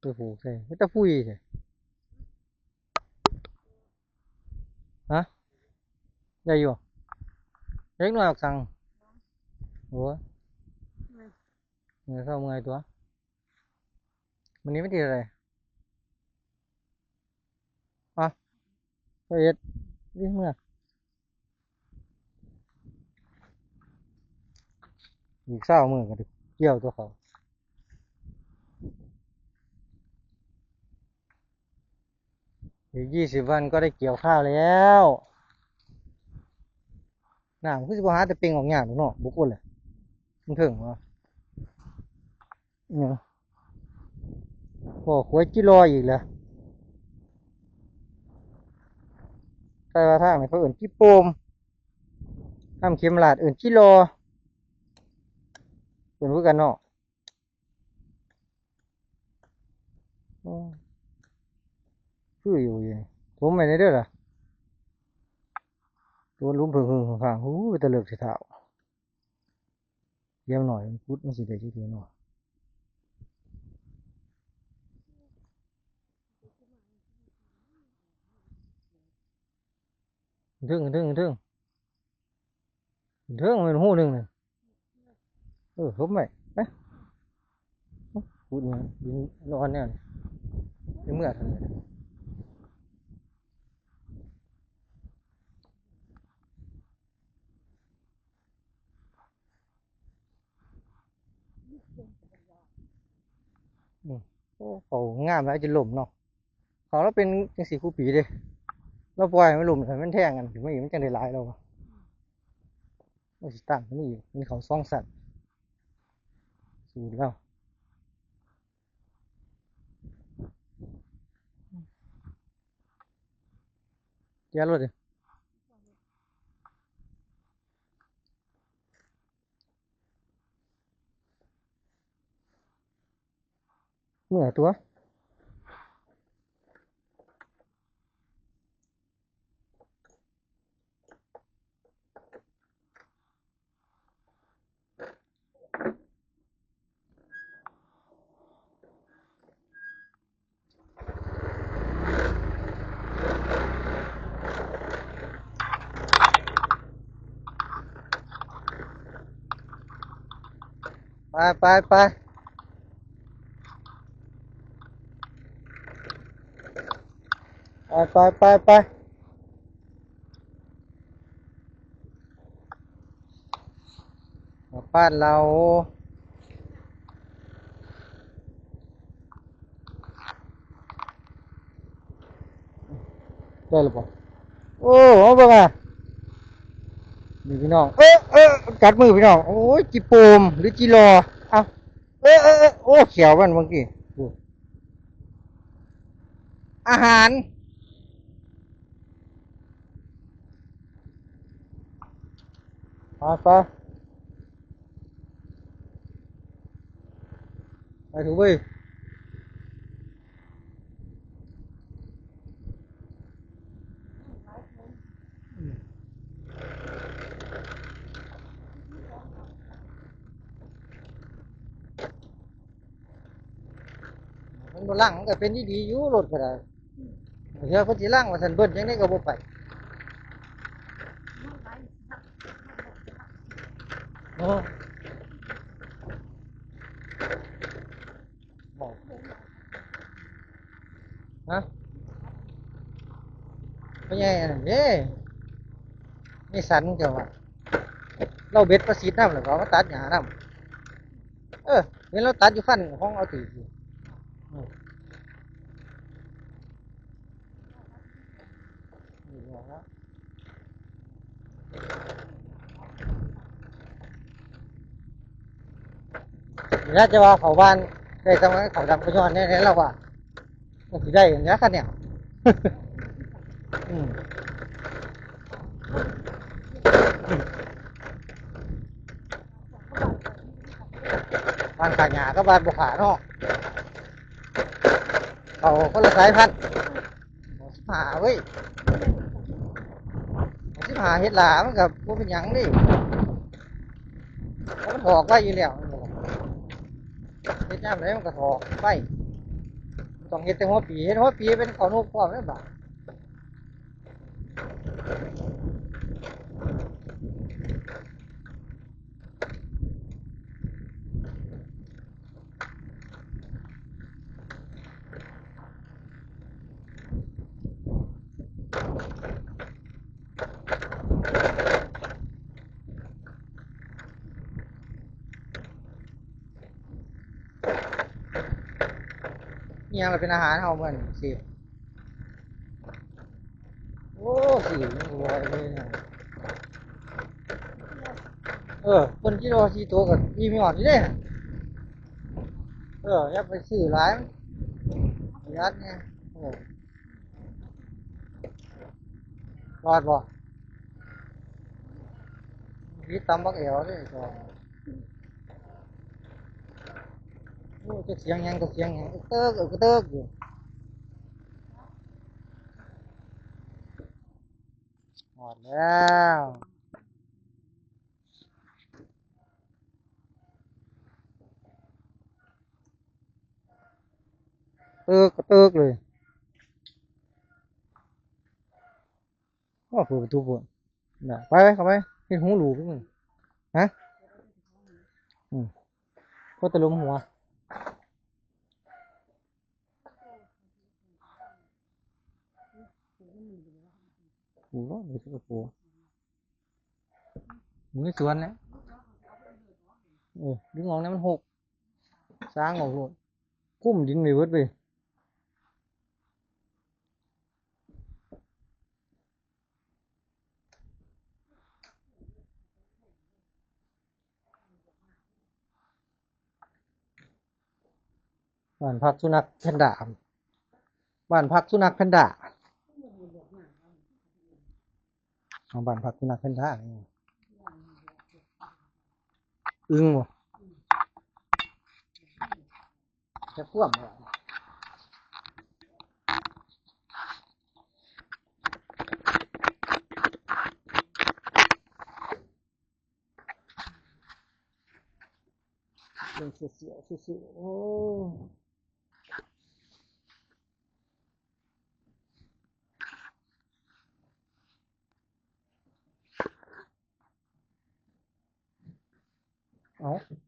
ไปผูกใช่ไม่ต้องพุยใช่ฮะได้อยู่เล็กน้อยออกสั่งโอ้ยเงินเข้าเมื่อยตัววันนี้ไม่ดีอะไรอะไปเอ็ดวิ่งเมื่อ อีกยี่สิบวันก็ได้เกี่ยวข้าวแล้วน้ำคือสิบหาแต่เป่งออกหยาดเนาะบุกคนเลยมันถึงวะเนี่ยโอ้ขวยจิรออีกแล้วใช่ว่าทางไหนเขาเอื่นจิโปมทำเข็มหลาดเอื่นจิรอเอื่นพูดกันเนาะอืม คืออยู่ยังผมไม่ได้เด้อล่ะตัวลุ้มเพิ่งๆข้างหูไปตะเลิกสิเท้าเยี่ยมหน่อยพุดมันสิได้ชื่อเดียวหน่อยถึงถึงถึงถึงมันหูหนึ่งน่ะเออผมไม่ไปพูดเนี่ยยิงนอนเนี่ยนี่เมื่อทันเลย โอ้เขางามแล้วจะหล่มเนาะเขาเราเป็นจังสีคู่ปีเด้เราปล่อยมันหล่มให้มันแท่งกันถึงไม่อีกมันจังได้หลายเราอะมันสิตั้งไมันอีกมันเขาซ่องสัตว์สูดแล้วเจ้ารถเมื่อย ตัวไปไป ไปไปไปไปปมาบ้านเราได้หรือเปล่าโอ้โหเบิ่งอะนี่พี่น้อง เอ๊ะเอ๊ะกัดมือพี่น้อง โอ้ยจีโปมหรือจีรอเอาเอ๊ะเอ๊ะเอ๊ะโอ้เขียวมันเมื่อกี้อาหาร ไปไปไปถูกไปมันบ่ล่างก็เป็นดีๆอยู่รถก็ได้เดี๋ยวเขาสิล่างมาสันเบิ้ลยังได้ก็บ่ไปโอ้ บอกฮะไม่ใช่อันนั้นเด้นี่สันเจ้าว่าเราเบ็ดประสิทธิ์น้ำหรือเปล่ามาตัดหญ้าน้ำเออเห็นเราตัดอยู่ฟันห้องเอาตีอยู่อืมนี่บอกแล้วนี่ น่าจะว่าเขาบ้านได้ทำไมเขาดำกระยอนแน่ๆแล้วว่ามันสิได้อย่างนี้กันเนี่ยอืมบ้านขาหยาก็บ้านบุขาเนาะเขาคนละสายพันธุ์สิบหาเว้ยสิบหาเฮ็ดหลามันกับพวกเป็นหยังนี่มันถอกไว้อยู่แล้ว เฮ็ดย่ำไรมันก็ถอกไปต้องเฮ็ดแต่หัวปีเฮ็ดหัวปีเป็นเขานกพร้อมแล้วบ่านี่ ยังเป็นอาหารเฮาเหมือนสิโอ้สีมัวยเลยนะเออคนที่รอสีตัวกับอีมีหอดนี่เด้เออยับไปซื้อร้านยัดเนี่ยเออรอดบ่พี่ตำบักเอวเลยจอโอ้ จะเสียงยังก็เสียงยังเติกเออก็เติกอยู่หมดแล้วเติกก็เติกเลยโอ้เปิดประตูปิดน่ะไปไปเข้าไปเห็นหูหลูขึ้นมึงฮะอืมก็ตะลุมหัว หูร้อนเลยสักปูอยู่ในสวนนะเออดึงออกนะมันหกสร้าง ออกโลดกุ้มดินไปเบิดไปบ้านพักนัขแพนด้าบ้านพักสุนัขแพนด้าเอาบ้านพักสุนัขแพนด้าอึ้งบ่จะพ่วงบ่เนเสียวเสียวโอ้ เอา